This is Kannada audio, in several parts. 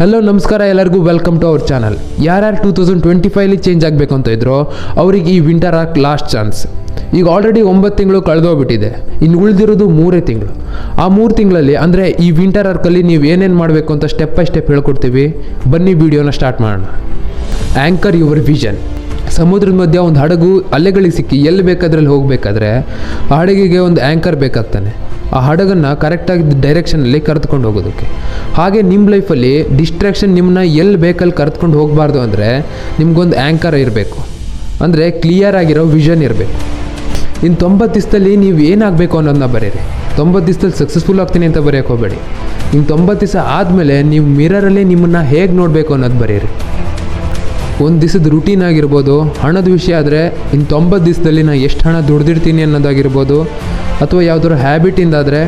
ಹಲೋ ನಮಸ್ಕಾರ ಎಲ್ಲರಿಗೂ. ವೆಲ್ಕಮ್ ಟು ಅವರ್ ಚಾನಲ್ ಯಾರ್ಯಾರು ಟೂ ತೌಸಂಡ್ ಟ್ವೆಂಟಿ ಫೈವ್ಲಿ ಚೇಂಜ್ ಆಗಬೇಕು ಅಂತ ಇದ್ರು, ಅವ್ರಿಗೆ ಈ ವಿಂಟರ್ ಆಕ್ ಲಾಸ್ಟ್ ಚಾನ್ಸ್ ಈಗ ಆಲ್ರೆಡಿ ಒಂಬತ್ತು ತಿಂಗಳು ಕಳೆದೋಗ್ಬಿಟ್ಟಿದೆ. ಇನ್ನು ಉಳಿದಿರೋದು ಮೂರೇ ತಿಂಗಳು. ಆ ಮೂರು ತಿಂಗಳಲ್ಲಿ, ಅಂದರೆ ಈ ವಿಂಟರ್ ಆರ್ಕಲ್ಲಿ ನೀವು ಏನೇನು ಮಾಡಬೇಕು ಅಂತ ಸ್ಟೆಪ್ ಬೈ ಸ್ಟೆಪ್ ಹೇಳ್ಕೊಡ್ತೀವಿ. ಬನ್ನಿ ವಿಡಿಯೋನ ಸ್ಟಾರ್ಟ್ ಮಾಡೋಣ. ಆ್ಯಂಕರ್ ಯುವರ್ ವಿಷನ್ ಸಮುದ್ರದ ಮಧ್ಯೆ ಒಂದು ಹಡಗು, ಅಲೆಗಳಿಗೆ ಸಿಕ್ಕಿ ಎಲ್ಲಿ ಬೇಕಾದ್ರಲ್ಲಿ ಹೋಗಬೇಕಾದ್ರೆ, ಆ ಹಡಗಿಗೆ ಒಂದು ಆ್ಯಂಕರ್ ಬೇಕಾಗ್ತಾನೆ. ಆ ಹಡಗನ್ನು ಕರೆಕ್ಟಾಗಿ ಡೈರೆಕ್ಷನಲ್ಲಿ ಕರೆದುಕೊಂಡು ಹೋಗೋದಕ್ಕೆ. ಹಾಗೆ ನಿಮ್ಮ ಲೈಫಲ್ಲಿ ಡಿಸ್ಟ್ರಾಕ್ಷನ್ ನಿಮ್ಮನ್ನ ಎಲ್ಲಿ ಬೇಕಲ್ಲಿ ಕರೆದುಕೊಂಡು ಹೋಗಬಾರ್ದು ಅಂದರೆ ನಿಮಗೊಂದು ಆ್ಯಂಕರ್ ಇರಬೇಕು. ಅಂದರೆ ಕ್ಲಿಯರ್ ಆಗಿರೋ ವಿಷನ್ ಇರಬೇಕು. ಇನ್ನು ತೊಂಬತ್ತು ದಿವಸದಲ್ಲಿ ನೀವು ಏನಾಗಬೇಕು ಅನ್ನೋದನ್ನ ಬರೀರಿ. ತೊಂಬತ್ತು ದಿವಸದಲ್ಲಿ ಸಕ್ಸಸ್ಫುಲ್ ಆಗ್ತೀನಿ ಅಂತ ಬರೆಯೋಕೆ ಹೋಗಬೇಡಿ. ಇನ್ನು ತೊಂಬತ್ತು ದಿವಸ ಆದಮೇಲೆ ನೀವು ಮಿರರಲ್ಲಿ ನಿಮ್ಮನ್ನು ಹೇಗೆ ನೋಡಬೇಕು ಅನ್ನೋದು ಬರೀರಿ. ಒಂದು ದಿವಸದ ರುಟೀನ್ ಆಗಿರ್ಬೋದು, ಹಣದ ವಿಷಯ ಆದರೆ ಇನ್ನು ತೊಂಬತ್ತು ದಿವಸದಲ್ಲಿ ನಾನು ಎಷ್ಟು ಹಣ ದುಡ್ದಿರ್ತೀನಿ ಅನ್ನೋದಾಗಿರ್ಬೋದು, ಅಥವಾ ಯಾವುದಾದ್ರು ಹ್ಯಾಬಿಟಿಂದಾದರೆ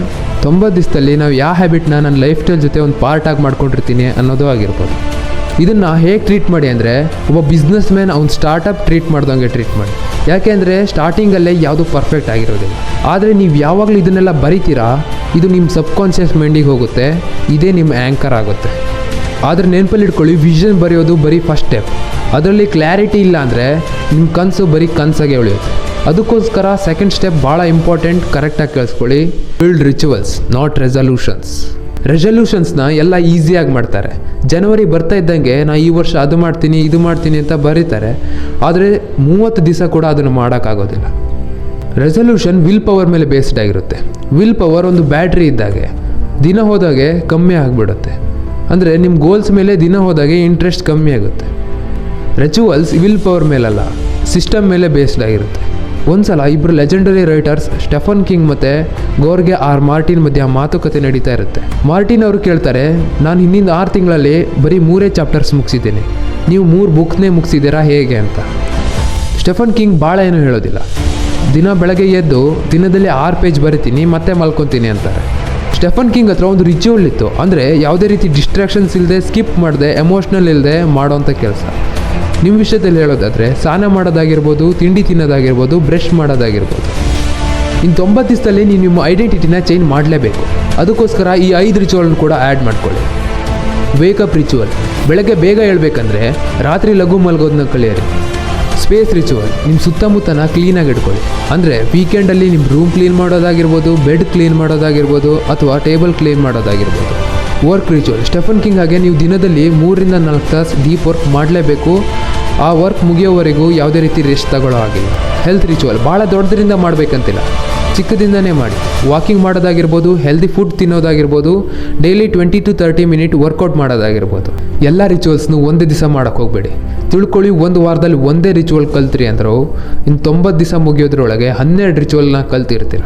ತೊಂಬತ್ತು ದಿವಸದಲ್ಲಿ ನಾವು ಯಾವ ಹ್ಯಾಬಿಟ್ನ ನನ್ನ ಲೈಫ್ ಸ್ಟೈಲ್ ಜೊತೆ ಒಂದು ಪಾರ್ಟ್ ಆಗಿ ಮಾಡ್ಕೊಂಡಿರ್ತೀನಿ ಅನ್ನೋದು ಆಗಿರ್ಬೋದು. ಇದನ್ನು ಹೇಗೆ ಟ್ರೀಟ್ ಮಾಡಿ ಅಂದರೆ, ಒಬ್ಬ ಬಿಸ್ನೆಸ್ ಮ್ಯಾನ್ ಅವ್ನು ಸ್ಟಾರ್ಟಪ್ ಟ್ರೀಟ್ ಮಾಡ್ದಂಗೆ ಟ್ರೀಟ್ ಮಾಡಿ. ಯಾಕೆಂದರೆ ಸ್ಟಾರ್ಟಿಂಗಲ್ಲೇ ಯಾವುದು ಪರ್ಫೆಕ್ಟ್ ಆಗಿರೋದಿಲ್ಲ. ಆದರೆ ನೀವು ಯಾವಾಗಲೂ ಇದನ್ನೆಲ್ಲ ಬರಿತೀರಾ, ಇದು ನಿಮ್ಮ ಸಬ್ಕಾನ್ಷಿಯಸ್ ಮೈಂಡಿಗೆ ಹೋಗುತ್ತೆ, ಇದೇ ನಿಮ್ಮ ಆ್ಯಂಕರ್ ಆಗುತ್ತೆ. ಆದರೆ ನೆನಪಲ್ಲಿ ಇಟ್ಕೊಳ್ಳಿ ವಿಷನ್ ಬರೆಯೋದು ಬರೀ ಫಸ್ಟ್ ಸ್ಟೆಪ್ ಅದರಲ್ಲಿ ಕ್ಲಾರಿಟಿ ಇಲ್ಲ ಅಂದರೆ ನಿಮ್ಮ ಕನಸು ಬರೀ ಕನಸಾಗೆ ಉಳಿಯುತ್ತೆ. ಅದಕ್ಕೋಸ್ಕರ ಸೆಕೆಂಡ್ ಸ್ಟೆಪ್ ಭಾಳ ಇಂಪಾರ್ಟೆಂಟ್ ಕರೆಕ್ಟಾಗಿ ಕೇಳಿಸ್ಕೊಳ್ಳಿ. ಬಿಲ್ಡ್ ರಿಚುವಲ್ಸ್ ನಾಟ್ ರೆಸಲ್ಯೂಷನ್ಸ್ ರೆಸಲ್ಯೂಷನ್ಸ್ನ ಎಲ್ಲ ಈಸಿಯಾಗಿ ಮಾಡ್ತಾರೆ. ಜನವರಿ ಬರ್ತಾ ಇದ್ದಂಗೆ ನಾ ಈ ವರ್ಷ ಅದು ಮಾಡ್ತೀನಿ, ಇದು ಮಾಡ್ತೀನಿ ಅಂತ ಬರೀತಾರೆ. ಆದರೆ ಮೂವತ್ತು ದಿವಸ ಕೂಡ ಅದನ್ನು ಮಾಡೋಕ್ಕಾಗೋದಿಲ್ಲ. ರೆಸಲ್ಯೂಷನ್ ವಿಲ್ ಪವರ್ ಮೇಲೆ ಬೇಸ್ಡ್ ಆಗಿರುತ್ತೆ. ವಿಲ್ ಪವರ್ ಒಂದು ಬ್ಯಾಟ್ರಿ ಇದ್ದಾಗೆ. ದಿನ ಹೋದಾಗೆ ಕಮ್ಮಿ ಆಗಿಬಿಡುತ್ತೆ. ಅಂದರೆ ನಿಮ್ಮ ಗೋಲ್ಸ್ ಮೇಲೆ ದಿನ ಹೋದಾಗೆ ಇಂಟ್ರೆಸ್ಟ್ ಕಮ್ಮಿ ಆಗುತ್ತೆ. ರಿಚುವಲ್ಸ್ ವಿಲ್ ಪವರ್ ಮೇಲಲ್ಲ ಸಿಸ್ಟಮ್ ಮೇಲೆ ಬೇಸ್ಡ್ ಆಗಿರುತ್ತೆ. ಒಂದ್ಸಲ ಇಬ್ಬರು ಲೆಜೆಂಡರಿ ರೈಟರ್ಸ್ ಸ್ಟೆಫನ್ ಕಿಂಗ್ ಮತ್ತು ಗೋರ್ಗೆ ಆರ್ ಮಾರ್ಟಿನ್ ಮಧ್ಯ ಮಾತುಕತೆ ನಡೀತಾ ಇರುತ್ತೆ. ಮಾರ್ಟಿನ್ ಅವರು ಕೇಳ್ತಾರೆ, ನಾನು ಹಿಂದಿನ ಆರು ತಿಂಗಳಲ್ಲಿ ಬರೀ ಮೂರೇ ಚಾಪ್ಟರ್ಸ್ ಮುಗಿಸಿದ್ದೀನಿ. ನೀವು ಮೂರು ಬುಕ್ನೇ ಮುಗಿಸಿದ್ದೀರಾ ಹೇಗೆ ಅಂತ? ಸ್ಟೆಫನ್ ಕಿಂಗ್ ಭಾಳ ಏನೂ ಹೇಳೋದಿಲ್ಲ. ದಿನ ಬೆಳಗ್ಗೆ ಎದ್ದು ದಿನದಲ್ಲಿ ಆರು ಪೇಜ್ ಬರಿತೀನಿ, ಮತ್ತೆ ಮಲ್ಕೊತೀನಿ ಅಂತಾರೆ. ಸ್ಟೆಫನ್ ಕಿಂಗ್ ಹತ್ರ ಒಂದು ರಿಚುವಲ್ ಇತ್ತು. ಅಂದರೆ ಯಾವುದೇ ರೀತಿ ಡಿಸ್ಟ್ರಾಕ್ಷನ್ಸ್ ಇಲ್ಲದೆ ಸ್ಕಿಪ್ ಮಾಡದೆ ಎಮೋಷ್ನಲ್ ಇಲ್ಲದೆ ಮಾಡೋವಂಥ ಕೆಲಸ. ನಿಮ್ಮ ವಿಷಯದಲ್ಲಿ ಹೇಳೋದಾದರೆ, ಸ್ನಾನ ಮಾಡೋದಾಗಿರ್ಬೋದು, ತಿಂಡಿ ತಿನ್ನೋದಾಗಿರ್ಬೋದು, ಬ್ರಷ್ ಮಾಡೋದಾಗಿರ್ಬೋದು. ಇನ್ನು ತೊಂಬತ್ತು ದಿವಸದಲ್ಲಿ ನೀವು ನಿಮ್ಮ ಐಡೆಂಟಿಟಿನ ಚೇಂಜ್ ಮಾಡಲೇಬೇಕು. ಅದಕ್ಕೋಸ್ಕರ ಈ ಐದು ರಿಚುವಲ್ನ ಕೂಡ ಆ್ಯಡ್ ಮಾಡ್ಕೊಳ್ಳಿ. ವೇಕಪ್ ರಿಚುವಲ್ ಬೆಳಗ್ಗೆ ಬೇಗ ಹೇಳ್ಬೇಕಂದ್ರೆ, ರಾತ್ರಿ ಲಘು ಮಲಗೋದನ್ನ ಕಲಿಯಿರಿ. ಸ್ಪೇಸ್ ರಿಚುವಲ್ ನಿಮ್ಮ ಸುತ್ತಮುತ್ತನ ಕ್ಲೀನಾಗಿ ಇಟ್ಕೊಳ್ಳಿ. ಅಂದರೆ ವೀಕೆಂಡಲ್ಲಿ ನಿಮ್ಮ ರೂಮ್ ಕ್ಲೀನ್ ಮಾಡೋದಾಗಿರ್ಬೋದು ಬೆಡ್ ಕ್ಲೀನ್ ಮಾಡೋದಾಗಿರ್ಬೋದು, ಅಥವಾ ಟೇಬಲ್ ಕ್ಲೀನ್ ಮಾಡೋದಾಗಿರ್ಬೋದು. ವರ್ಕ್ ರಿಚುವಲ್ ಸ್ಟೆಫನ್ ಕಿಂಗ್ ಹಾಗೆ ನೀವು ದಿನದಲ್ಲಿ ಮೂರರಿಂದ ನಾಲ್ಕು ತಾಸು ಡೀಪ್ ವರ್ಕ್ ಮಾಡಲೇಬೇಕು. ಆ ವರ್ಕ್ ಮುಗಿಯೋವರೆಗೂ ಯಾವುದೇ ರೀತಿ ರೆಸ್ಟ್ ತಗೊಳ್ಳೋ ಆಗಿಲ್ಲ ಹೆಲ್ತ್ ರಿಚುವಲ್ ಭಾಳ ದೊಡ್ಡದ್ರಿಂದ ಮಾಡಬೇಕಂತಿಲ್ಲ. ಚಿಕ್ಕದಿಂದನೇ ಮಾಡಿ. ವಾಕಿಂಗ್ ಮಾಡೋದಾಗಿರ್ಬೋದು healthy food ತಿನ್ನೋದಾಗಿರ್ಬೋದು daily twenty to thirty minute workout ಮಾಡೋದಾಗಿರ್ಬೋದು. ಎಲ್ಲ ರಿಚುವಲ್ಸ್ನು ಒಂದೇ ದಿವಸ ಮಾಡೋಕ್ಕೆ ಹೋಗಬೇಡಿ. ತಿಳ್ಕೊಳ್ಳಿ, ಒಂದು ವಾರದಲ್ಲಿ ಒಂದೇ ರಿಚುವಲ್ ಕಲ್ತ್ರಿ ಅಂದರು ಇನ್ನು ತೊಂಬತ್ತು ದಿವಸ ಮುಗಿಯೋದ್ರೊಳಗೆ ಹನ್ನೆರಡು ರಿಚುವಲ್ನ ಕಲ್ತಿರ್ತೀರ?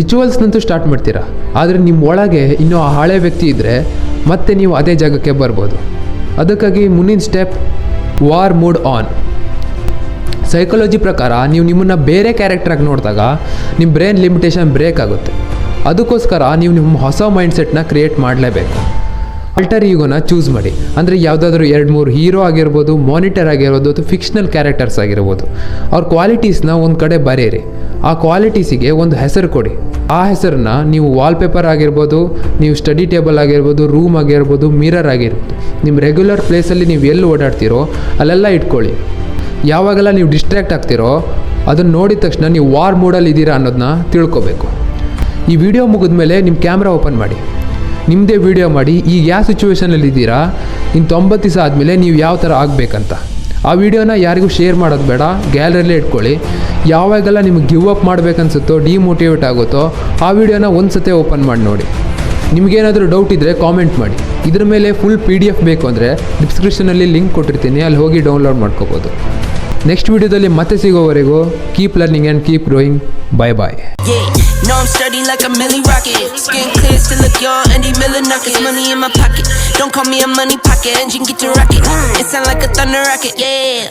ರಿಚುವಲ್ಸ್ನಂತೂ ಸ್ಟಾರ್ಟ್ ಮಾಡ್ತೀರಾ? ಆದರೆ ನಿಮ್ಮ ಒಳಗೆ ಇನ್ನೂ ಆ ಹಳೆ ವ್ಯಕ್ತಿ ಇದ್ದರೆ ಮತ್ತೆ ನೀವು ಅದೇ ಜಾಗಕ್ಕೆ ಬರ್ಬೋದು. ಅದಕ್ಕಾಗಿ ಮುಂದಿನ step war mood on psychology ಪ್ರಕಾರ ನೀವು ನಿಮ್ಮನ್ನು ಬೇರೆ ಕ್ಯಾರೆಕ್ಟ್ರಾಗಿ ನೋಡಿದಾಗ ನಿಮ್ಮ ಬ್ರೈನ್ ಲಿಮಿಟೇಷನ್ ಬ್ರೇಕ್ ಆಗುತ್ತೆ. ಅದಕ್ಕೋಸ್ಕರ ನೀವು ನಿಮ್ಮ ಹೊಸ ಮೈಂಡ್ಸೆಟ್ನ ಕ್ರಿಯೇಟ್ ಮಾಡಲೇಬೇಕು. ಆಲ್ಟರ್ ಈಗೋನ ಚೂಸ್ ಮಾಡಿ. ಅಂದರೆ ಯಾವುದಾದ್ರೂ ಎರಡು ಮೂರು ಹೀರೋ ಆಗಿರ್ಬೋದು ಮಾನಿಟರ್ ಆಗಿರ್ಬೋದು, ಅಥವಾ ಫಿಕ್ಷನಲ್ ಕ್ಯಾರೆಕ್ಟರ್ಸ್ ಆಗಿರ್ಬೋದು. ಅವ್ರ ಕ್ವಾಲಿಟೀಸ್ನ ಒಂದು ಕಡೆ ಬರೆಯಿರಿ. ಆ ಕ್ವಾಲಿಟೀಸಿಗೆ ಒಂದು ಹೆಸರು ಕೊಡಿ. ಆ ಹೆಸರನ್ನ ನೀವು ವಾಲ್ಪೇಪರ್ ಆಗಿರ್ಬೋದು, ನೀವು ಸ್ಟಡಿ ಟೇಬಲ್ ಆಗಿರ್ಬೋದು ರೂಮ್ ಆಗಿರ್ಬೋದು ಮಿರರ್ ಆಗಿರ್ಬೋದು. ನಿಮ್ಮ ರೆಗ್ಯುಲರ್ ಪ್ಲೇಸಲ್ಲಿ ನೀವು ಎಲ್ಲಿ ಓಡಾಡ್ತೀರೋ, ಅಲ್ಲೆಲ್ಲ ಇಟ್ಕೊಳ್ಳಿ. ಯಾವಾಗೆಲ್ಲ ನೀವು ಡಿಸ್ಟ್ರ್ಯಾಕ್ಟ್ ಆಗ್ತಿರೋ, ಅದನ್ನು ನೋಡಿದ ತಕ್ಷಣ ನೀವು ವಾರ್ ಮೂಡಲ್ಲಿ ಇದ್ದೀರಾ ಅನ್ನೋದನ್ನ ತಿಳ್ಕೊಬೇಕು. ಈ ವಿಡಿಯೋ ಮುಗಿದ ಮೇಲೆ ನಿಮ್ಮ ಕ್ಯಾಮ್ರಾ ಓಪನ್ ಮಾಡಿ. ನಿಮ್ಮದೇ ವಿಡಿಯೋ ಮಾಡಿ, ಈಗ ಯಾವ ಸಿಚುವೇಶನಲ್ಲಿ ಇದ್ದೀರಾ? ಇನ್ನು ತೊಂಬತ್ತು ದಿವಸ ಆದಮೇಲೆ ನೀವು ಯಾವ ಥರ ಆಗಬೇಕಂತ. ಆ ವಿಡಿಯೋನ ಯಾರಿಗೂ ಶೇರ್ ಮಾಡೋದು ಬೇಡ ಗ್ಯಾಲರಿಲೇ ಇಟ್ಕೊಳ್ಳಿ. ಯಾವಾಗೆಲ್ಲ ನಿಮಗೆ ಗಿವ್ ಅಪ್ ಮಾಡಬೇಕನ್ಸುತ್ತೋ ಡಿಮೋಟಿವೇಟ್ ಆಗುತ್ತೋ, ಆ ವಿಡಿಯೋನ ಒಂದು ಸತಿ ಓಪನ್ ಮಾಡಿ ನೋಡಿ. ನಿಮಗೇನಾದರೂ ಡೌಟ್ ಇದ್ದರೆ ಕಾಮೆಂಟ್ ಮಾಡಿ. ಇದ್ರ ಮೇಲೆ ಫುಲ್ ಪಿ ಡಿ ಎಫ್ ಬೇಕು ಅಂದರೆ ಡಿಸ್ಕ್ರಿಪ್ಷನಲ್ಲಿ ಲಿಂಕ್ ಕೊಟ್ಟಿರ್ತೀನಿ, ಅಲ್ಲಿ ಹೋಗಿ ಡೌನ್ಲೋಡ್ ಮಾಡ್ಕೋಬೋದು. ನೆಕ್ಸ್ಟ್ ವಿಡಿಯೋದಲ್ಲಿ ಮತ್ತೆ ಸಿಗೋವರೆಗೂ keep learning and keep growing bye bye No, I'm sturdy like a milli rocket. Skin clear, still look young, Andy Miller knockers. Money in my pocket. Don't call me a money pocket. Engine get to rocket. It sound like a thunder rocket. Yeah.